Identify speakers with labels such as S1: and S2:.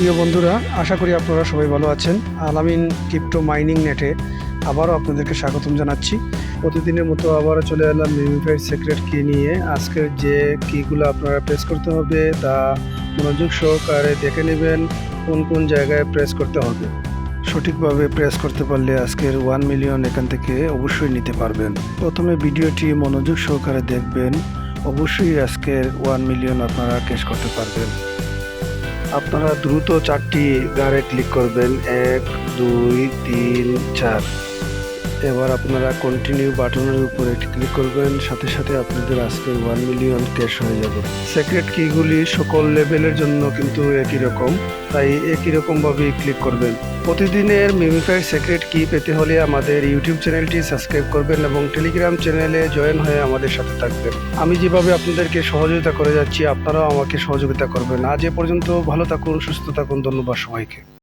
S1: প্রিয় বন্ধুরা, আশা করি আপনারা সবাই ভালো আছেন। আলামিন ক্রিপ্টো মাইনিং নেটে আবারও আপনাদেরকে স্বাগতম জানাচ্ছি। প্রতিদিনের মতো আবারও চলে এলাম মিমিফাইড সিক্রেট কি নিয়ে। আজকের যে কিগুলো আপনারা প্রেস করতে হবে, তা মনোযোগ সহকারে দেখে নেবেন, কোন কোন জায়গায় প্রেস করতে হবে। সঠিকভাবে প্রেস করতে পারলে আজকের ওয়ান মিলিয়ন এখান থেকে অবশ্যই নিতে পারবেন। প্রথমে ভিডিওটি মনোযোগ সহকারে দেখবেন। অবশ্যই আজকের ওয়ান মিলিয়ন আপনারা ক্যাশ করতে পারবেন। আপনারা দ্রুত চারটি গাড়ে ক্লিক করবেন। এক দুই তিন চার। এবার আপনারা কন্টিনিউ বাটনের উপরে ক্লিক করবেন, সাথে সাথে আপনাদের আজকে ওয়ান মিলিয়ন ক্যাশ হয়ে যাবে। সিক্রেট কিগুলি সকল লেভেলের জন্য কিন্তু একই রকম, তাই একই রকমভাবেই ক্লিক করবেন। প্রতিদিনের মিমিফাইড সিক্রেট কি পেতে হলে আমাদের ইউটিউব চ্যানেলটি সাবস্ক্রাইব করবেন এবং টেলিগ্রাম চ্যানেলে জয়েন হয়ে আমাদের সাথে থাকবেন। আমি যেভাবে আপনাদেরকে সহযোগিতা করে যাচ্ছি, আপনারাও আমাকে সহযোগিতা করবেন। আজ এ পর্যন্ত ভালো থাকুন, সুস্থ থাকুন, ধন্যবাদ সবাইকে।